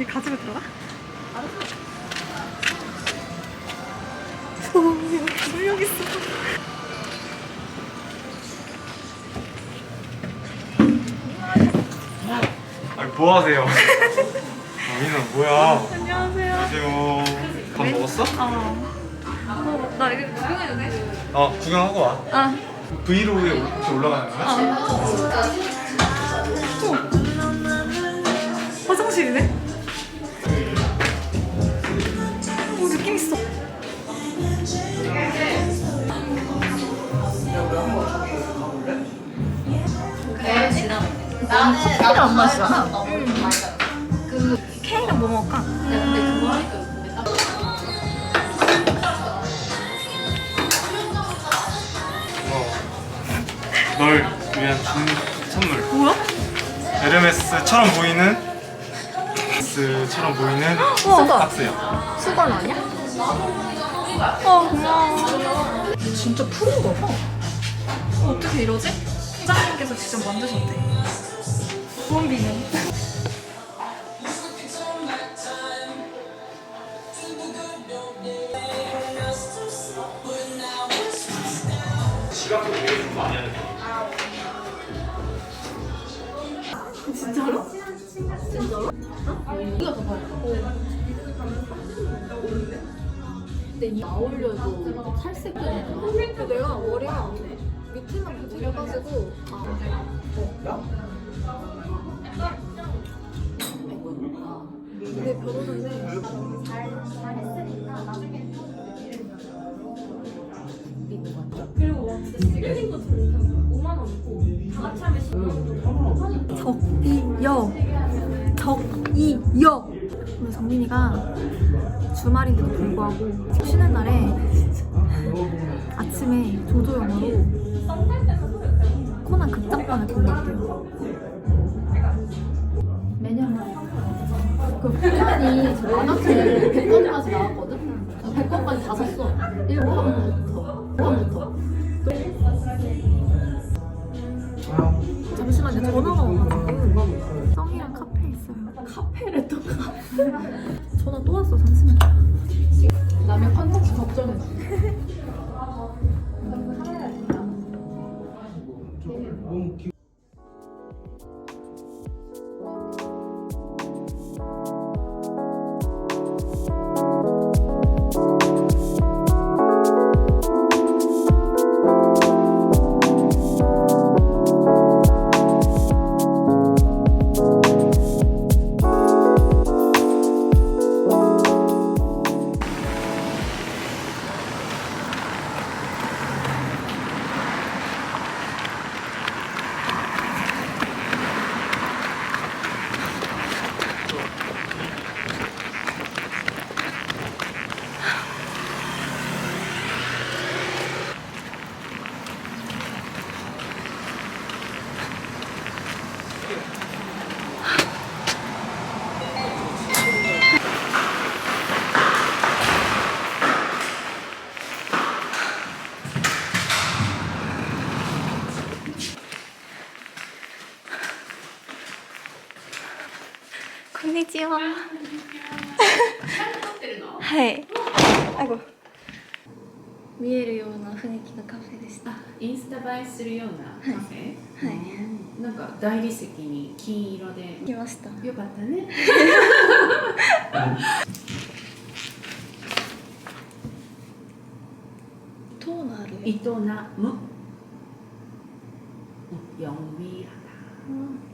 이 가지고 들어가? 알았어. 오, 여기 물력 있어. 아니 뭐 하세요? 아 민아 뭐야? 안녕하세요. 안녕하세요. 밥 먹었어? 어. 어, 나 이거 구경해도 돼? 어 구경하고 와. 아, 브이로그에 혹시 올라가는 거야? 어. 오, 느낌 있어. 커피를 안 마시잖아. 그 K랑 뭐 먹을까? 고마워. 널 위한 준 선물. 뭐야? 에르메스처럼 보이는 에르메스처럼 보이는 우와. 박스야. 수건 아니야? 어, 고마워. 진짜 푸른 거 봐. 어, 어떻게 이러지? 사장님께서 직접 만드셨대. 구원비는. 지갑도 되게 좀 많이 하는 거. 진짜로? 진짜로? 이거 더 봐요. 근데 이 나올려도 탈색되니까. 근데 내가 머리가 밑에만 붙여가지고. 아. 근데 변호사님. 적이여. 적이여. 우리 정민이가 주말인데도 불구하고 쉬는 날에 아침에 조조 영어로 코난 극장판을 있대요. 매년 그 플랜이 워낙에 100권까지 나왔거든? 100권까지 다 샀어 1권부터 1권부터 잠시만요. 전화가 와가지고 썽이랑 카페에 있어요. 카페를 또 가. 전화 또 왔어. 잠시만. にちは。はい。あご。見えるような雰囲気のカフェでした。インスタ映えするようなカフェ？はい。はい、なんか大理石に金色で。来ました。よかったね。トーナル。イトナム。ヨビラ。うん